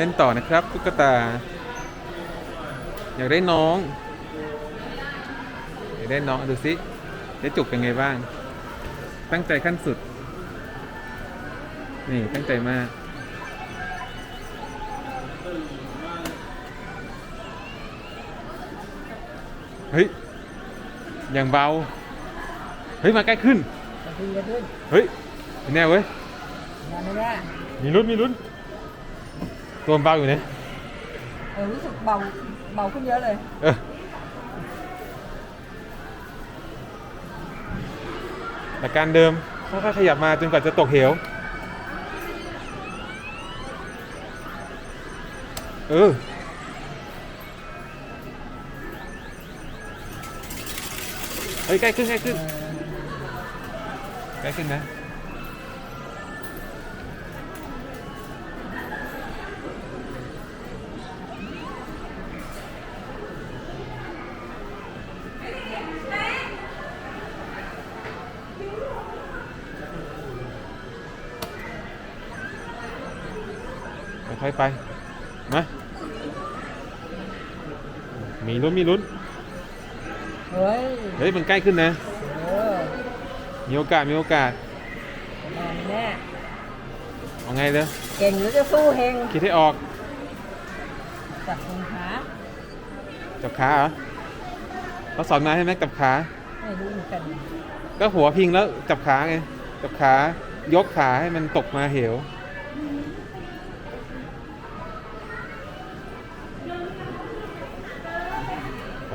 เล่นต่อนะครับตุ๊กตา อยากได้น้อง อยากได้น้องดูสิเจ๊จุกเป็นไงบ้าง ตั้งใจขั้นสุด นี่ตั้งใจมากเฮ้ย อย่างเบา เฮ้ย มาใกล้ขึ้นจะขึ้นจะขึ้นเฮ้ยไม่แน่เว้ยมาไม่ได้ มีลุ้นมีลุ้น ตัวมันเบาอยู่เนี่ยเออรู้สึกเบาเบาขึ้นเยอะเลย เออหลักการเดิมค่อยๆขยับมาจนกว่าจะตกเหว เออ เฮ้ยใกล้ขึ้นใกล้ขึ้นใกล้ขึ้นนะ ค่อยๆไปมามีลุ้นมีลุ้น เฮ้ยเฮ้ยมันใกล้ขึ้นนะ เออมีโอกาสมีโอกาสแม่แน่เอาไงเลยเก่งหรือจะสู้เฮงคิดให้ออกจับคงขาจับขาเหรอเขาสอนมาให้ไหมจับขา ไม่รู้เหมือนกันก็หัวพิงแล้วจับขาไง จับขา ยกขาให้มันตกมาเหว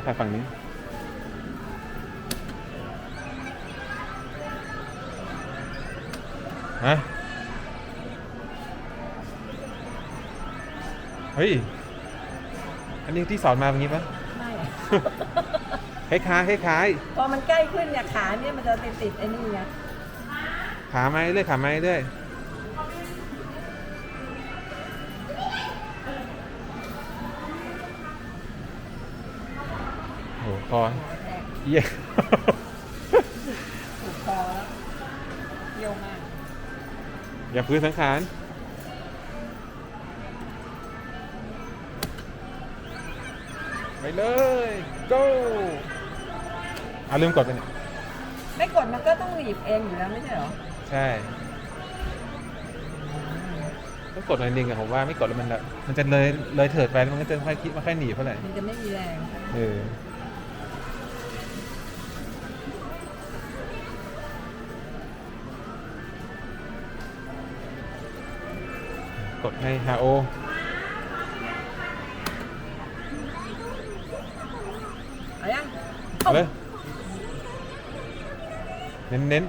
ถ่ายฝั่งนี้ฮะเฮ้ย อันนี้ที่สอนมาเป็นงี้ปะไม่คล้ายๆคล้ายพอมันใกล้ขึ้นเนี่ยขาเนี่ยมันจะติดติดๆไอ้นี่ไงๆขาไม้เรื่อยขาไม้เรื่อย โอ้โหคอแตกเยี่ยถูกคอแล้วเยี่ยวมาก อย่าพื้นสังขารไปเลย go อาลืมกดไปเนี่ยไม่กดมันก็ต้องหนีบเองอยู่แล้วไม่ใช่เหรอ ใช่ต้องกดหน่อยนึงอะผมว่าไม่กดแล้วมันแบบมันจะเลยเลยเถิดไปแล้วมันก็จะค่อยคิดมาค่อยหนีบเท่าไหร่มันจะไม่มีแรง เออ กดให้ฮาโอเอายังเอาเลยเน้นเน้น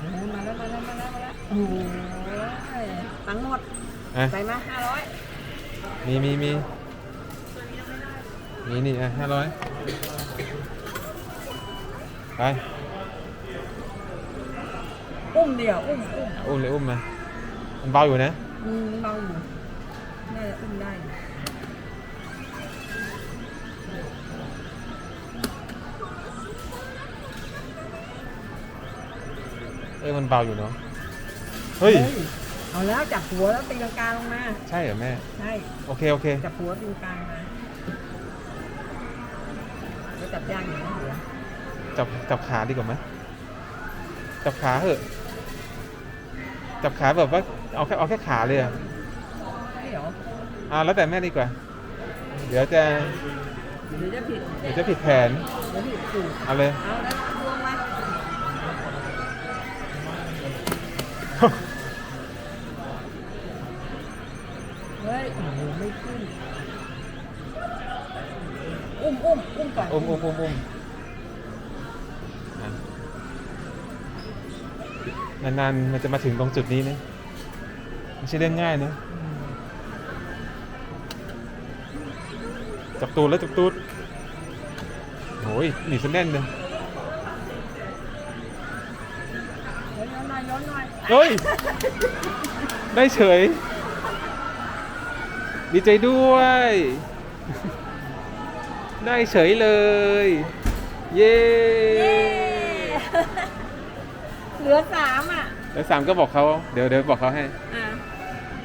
เออมาแล้วมาแล้วมาแล้วมาแล้วโอ้ยตังค์หมดๆอะใส่มาห้าร้อยมีมีมีมีนี่อะห้าร้อยไปอุ้มเดียวอุ้มอุ้มอุ้มเลยอุ้มมามันเบาอยู่นะ อืมเบาอยู่น่าจะอุ้มได้อยู่เออมันเบาอยู่เนาะ เฮ้ย เอาแล้วจับหัวแล้วตีลังกาลงมาใช่เหรอแม่ ใช่โอเค โอเค จับหัวตีลังกาลงมาแล้วจับย่างอยู่นะหัวจับจับขาดีกว่าไหมจับขาเหอะ จับขาแบบว่า เอาแค่เอาแค่ขาเลยอะไม่เหรออ่าแล้วแต่แม่ดีกว่า เดี๋ยวจะหรือจะผิดเดี๋ยวจะผิดแผนเดี๋ยวผิดสูตรเอาเลย เอาแล้วลงมาเฮ้ยโอ้โหไม่ขึ้น อุ้มอุ้มอุ้มก่อนอุ้มอุ้มอุ้มอุ้มอะนานๆมันจะมาถึงตรงจุดนี้นะ ไม่ใช่เรื่องง่ายนะจับตูดแล้วจับตูดโอ้ยหนีบซะแน่นเลยย้อนหน่อยย้อนหน่อยเฮ้ย ได้เฉย ดีใจด้วย ได้เฉยเลย เย้เย้เหลือสามอะแล้วสามก็บอกเขา เดี๋ยวเดี๋ยวบอกเขาให้ อ่า